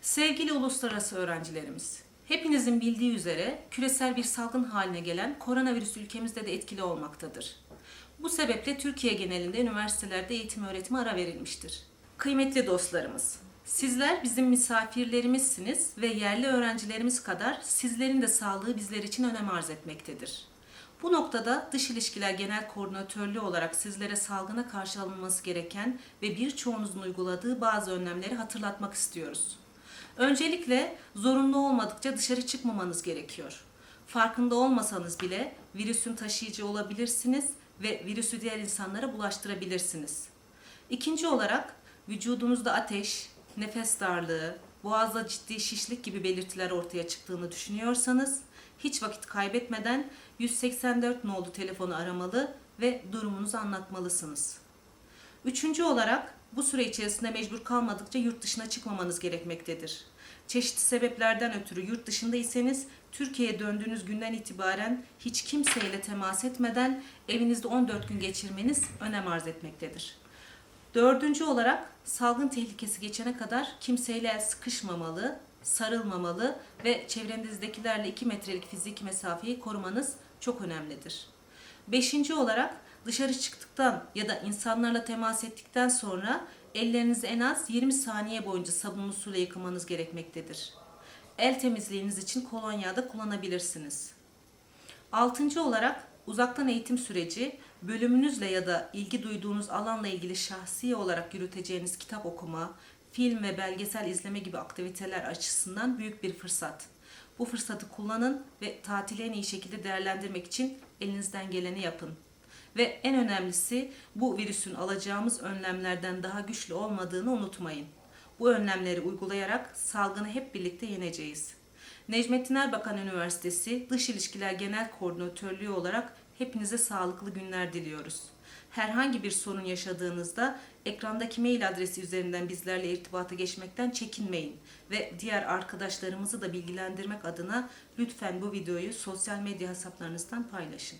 Sevgili uluslararası öğrencilerimiz, hepinizin bildiği üzere küresel bir salgın haline gelen koronavirüs ülkemizde de etkili olmaktadır. Bu sebeple Türkiye genelinde üniversitelerde eğitim öğretime ara verilmiştir. Kıymetli dostlarımız, sizler bizim misafirlerimizsiniz ve yerli öğrencilerimiz kadar sizlerin de sağlığı bizler için önem arz etmektedir. Bu noktada Dış İlişkiler Genel Koordinatörlüğü olarak sizlere salgına karşı alınması gereken ve birçoğunuzun uyguladığı bazı önlemleri hatırlatmak istiyoruz. Öncelikle zorunlu olmadıkça dışarı çıkmamanız gerekiyor. Farkında olmasanız bile virüsün taşıyıcı olabilirsiniz ve virüsü diğer insanlara bulaştırabilirsiniz. İkinci olarak vücudunuzda ateş, nefes darlığı, boğazda ciddi şişlik gibi belirtiler ortaya çıktığını düşünüyorsanız hiç vakit kaybetmeden 184 nolu telefonu aramalı ve durumunuzu anlatmalısınız. Üçüncü olarak bu süre içerisinde mecbur kalmadıkça yurt dışına çıkmamanız gerekmektedir. Çeşitli sebeplerden ötürü yurt dışındaysanız Türkiye'ye döndüğünüz günden itibaren hiç kimseyle temas etmeden evinizde 14 gün geçirmeniz önem arz etmektedir. Dördüncü olarak salgın tehlikesi geçene kadar kimseyle sıkışmamalı, sarılmamalı ve çevrenizdekilerle 2 metrelik fiziki mesafeyi korumanız çok önemlidir. Beşinci olarak dışarı çıktıktan ya da insanlarla temas ettikten sonra ellerinizi en az 20 saniye boyunca sabunlu suyla yıkamanız gerekmektedir. El temizliğiniz için kolonya da kullanabilirsiniz. Altıncı olarak uzaktan eğitim süreci bölümünüzle ya da ilgi duyduğunuz alanla ilgili şahsi olarak yürüteceğiniz kitap okuma, film ve belgesel izleme gibi aktiviteler açısından büyük bir fırsat. Bu fırsatı kullanın ve tatili en iyi şekilde değerlendirmek için elinizden geleni yapın. Ve en önemlisi bu virüsün alacağımız önlemlerden daha güçlü olmadığını unutmayın. Bu önlemleri uygulayarak salgını hep birlikte yeneceğiz. Necmettin Erbakan Üniversitesi Dış İlişkiler Genel Koordinatörlüğü olarak hepinize sağlıklı günler diliyoruz. Herhangi bir sorun yaşadığınızda ekrandaki mail adresi üzerinden bizlerle irtibata geçmekten çekinmeyin ve diğer arkadaşlarımızı da bilgilendirmek adına lütfen bu videoyu sosyal medya hesaplarınızdan paylaşın.